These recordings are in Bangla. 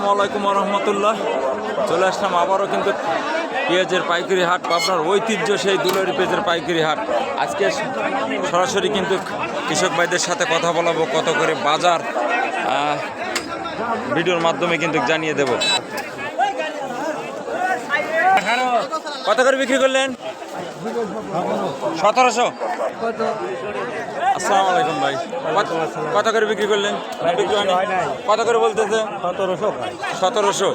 আসসালামু আলাইকুম রহমতুল্লাহ চলে আসলাম আবারও কিন্তু পেঁয়াজের পাইকারি হাট, পাবনার ঐতিহ্য সেই দুলারি পেঁয়াজের পাইকারি হাট। আজকে সরাসরি কিন্তু কৃষক ভাইদের সাথে কথা বলাবো, কত করে বাজার ভিডিওর মাধ্যমে কিন্তু জানিয়ে দেব। কত করে বিক্রি করলেন? সতেরোশো? আসসালামু আলাইকুম ভাই। কত- করে বিক্রি করলেন? বিক্রি কত করে বলতেছে? সতেরোশো সতেরোশো।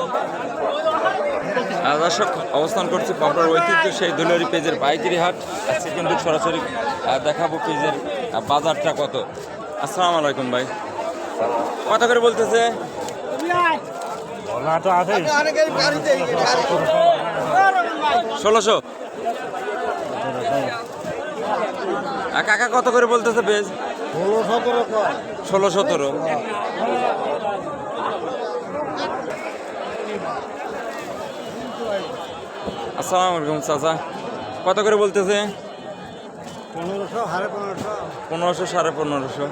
দর্শক অবস্থান করছি পাবনার ঐতিহ্য সেই দুলারি পেজের পাইকারি হাট। আজকে কিন্তু সরাসরি দেখাবো পেজের বাজারটা কত। আসসালামু আলাইকুম ভাই। কত করে বলতেছে? না তো আছে ষোলোশো। আর কাকা কত করে বলতেছে পেজ ষোলো সতেরো ষোলো সতেরো। আসসালামু আলাইকুম চাচা। কত করে বলতেছে? পনেরোশো সাড়ে পনেরোশো।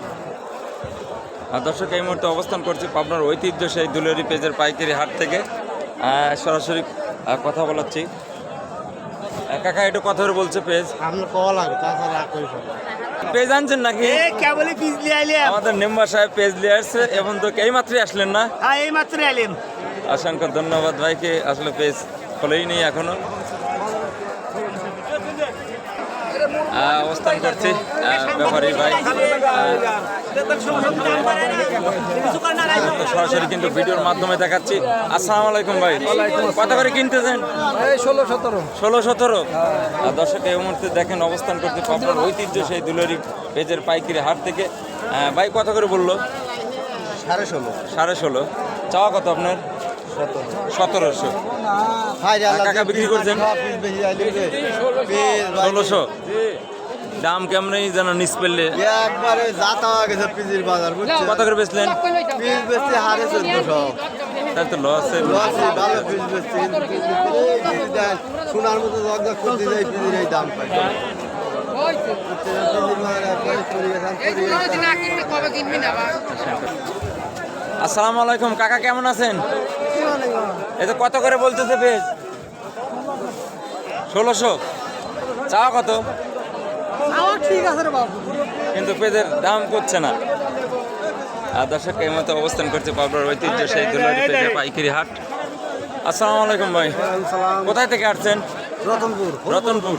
আর দর্শক এই মুহূর্তে অবস্থান করছি পাবনার ঐতিহ্য সেই দুলেরি পেজের পাইকারি হাট থেকে। সরাসরি কথা বলাচ্ছি। কাকা একটু কথা বলে বলছে পেজ। আমি কল লাগে তাছাড়া আর কই পেজ আনছেন নাকি? কেবলই বিজলি আইলাম আমাদের মেম্বার সাহেব পেজ লিয়ে আসছে এবং তো এই মাত্রই আসলেন না? হ্যাঁ এই মাত্র আইলাম অসংখ্য ধন্যবাদ ভাইকে আসলে পেজ খোলেই নেই এখনও। অবস্থান করছি ব্যাপারী ভাই। সরাসরি কিন্তু ভিডিওর মাধ্যমে দেখাচ্ছি। আসসালামু আলাইকুম ভাই। কত করে কিনতেছেন? ষোলো সতেরো। ষোলো সতেরো? আর দর্শক এই মুহূর্তে দেখেন অবস্থান করতে পাবনার ঐতিহ্য সেই দুলারি পেজের পাইকারি হাট থেকে। ভাই কত করে বলল? সাড়ে ষোলো। সাড়ে ষোলো। চাওয়া কত আপনার? সতেরোশো। কাকা বিক্রি করছেন? ষোলোশো। দাম কেমনই যেন নিচ পেলে? একবারে জাতা হয়ে গেছে পিজির বাজার বুঝছেন? কত করে বেচলেন? পিস বেচতে হারে চোদ্দশো। তাহলে তো লস লসই ভালো পিস দেন সোনার মতো জগজগ করতে যাই পিজির এই দাম পাই। আসসালামু আলাইকুম কাকা কেমন আছেন? এই তো কত করে বলতেছে বেশ ষোলোশো। চাওয়া কত? ঠিক আছে রে বাবু। কিন্তু পেজের দাম করছে না। আর দর্শক এই মতো অবস্থান করছে পাবনার ঐতিহ্য সেই দুলারি পেজের পাইকারি হাট। আসসালামু আলাইকুম ভাই। কোথায় থেকে আসছেন? রতনপুর। রতনপুর।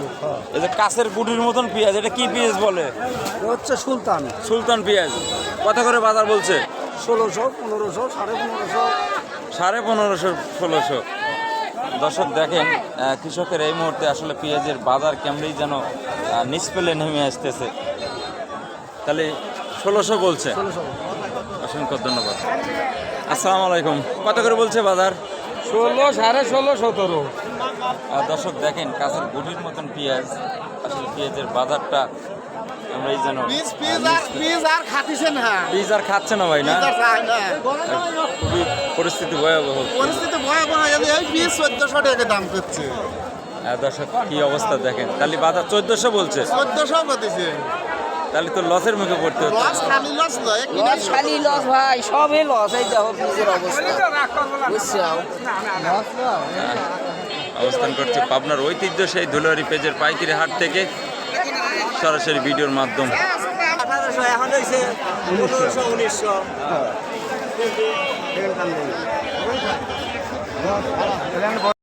এই যে কাছের গুটির মতন পেঁয়াজ এটা কি পেঁয়াজ বলে? হচ্ছে সুলতান। সুলতান পেঁয়াজ। কত করে বাজার বলছে? ষোলোশো পনেরোশো সাড়ে পনেরোশো। সাড়ে পনেরোশো ষোলোশো। দর্শক দেখেন কৃষকের এই মুহূর্তে আসলে পেঁয়াজের বাজার কেমনই যেন আহ, নিচ পেলে নেমে আসতেছে। তাহলে ষোলোশো বলছে। অসংখ্য ধন্যবাদ। আসসালামু আলাইকুম। কত করে বলছে বাজার? ষোলো সাড়ে ষোলো সতেরো। আর দর্শক দেখেন কাছের গুটির মতন পেঁয়াজ আসলে পেঁয়াজের বাজারটা আমরা এই যেন পিস পিস আর পিস আর খাতিছে না পিস আর খাচ্ছে না ভাই না? খুবই পরিস্থিতি ভয়াবহ। পরিস্থিতি ভয়াবহ হয়ে এই পিস চোদ্দশো টাকা দাম করছে। দর্শক কি অবস্থা দেখেন। তাহলে চোদ্দশো বলছে। চোদ্দশো করতেছে তাহলে তো লসের মুখে পড়তে হচ্ছে। লস খালি লস নয় লস খালি লস ভাই সবই লস এই দেখো ফ্রিজের অবস্থা। বুঝছ? অবস্থান করছে পাবনার ঐতিহ্য সেই ধুলারি পেজের পাইকারি হাট থেকে। সরাসরি ভিডিওর মাধ্যমে। এখন